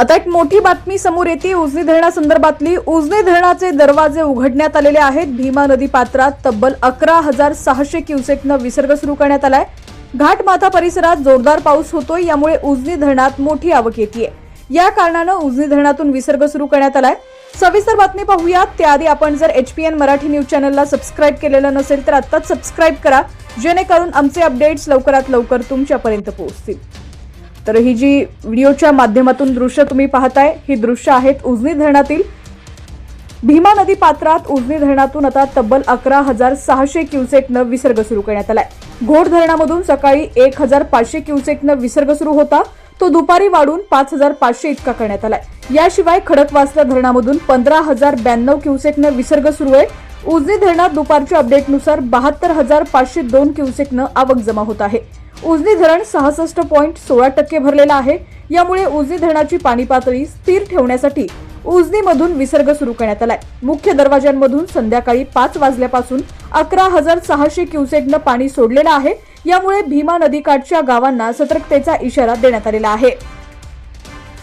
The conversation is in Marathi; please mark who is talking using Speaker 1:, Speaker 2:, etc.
Speaker 1: आता एक मोठी बातमी समोर येते उजनी धरणासंदर्भातली उजनी धरणाचे दरवाजे उघडण्यात आलेले आहेत भीमा नदी पात्रात तब्बल अकरा हजार सहाशे क्युसेकनं विसर्ग सुरू करण्यात आलाय घाटमाथा परिसरात जोरदार पाऊस होतोय यामुळे उजनी धरणात मोठी आवक येते या कारणानं उजनी धरणातून विसर्ग सुरू करण्यात आलाय सविस्तर बातमी पाहूयात त्याआधी आपण जर एचपीएन मराठी न्यूज चॅनलला सबस्क्राईब केलेलं नसेल तर आत्ताच सबस्क्राईब करा जेणेकरून आमचे अपडेट्स लवकरात लवकर तुमच्यापर्यंत पोहोचतील तर ही जी व्हिडिओच्या माध्यमातून दृश्य तुम्ही पाहताय ही दृश्य आहेत उजनी धरणातील भीमा नदी पात्रात उजनी धरणातून आता तब्बल अकरा हजार सहाशे क्युसेकनं विसर्ग सुरू करण्यात आलाय घोड धरणामधून सकाळी एक हजार पाचशे क्युसेकनं विसर्ग सुरू होता तो दुपारी वाढून पाच हजार पाचशे इतका करण्यात आलाय याशिवाय खडकवासला धरणामधून पंधरा हजार ब्याण्णव क्युसेकनं विसर्ग सुरू आहे उजनी धरणात दुपारच्या अपडेटनुसार बहात्तर हजार पाचशे दोन क्युसेकनं आवक जमा होत आहे उजनी धरण सहासष्ट पॉईंट सोळा टक्के भरलेलं आहे यामुळे उजनी धरणाची पाणी पातळी स्थिर ठेवण्यासाठी उजनीमधून विसर्ग सुरू करण्यात आलाय मुख्य दरवाजांमधून संध्याकाळी पाच वाजल्यापासून अकरा हजार सहाशे क्युसेकनं पाणी सोडलेलं आहे यामुळे भीमा नदीकाठच्या गावांना सतर्कतेचा इशारा देण्यात आलेला आहे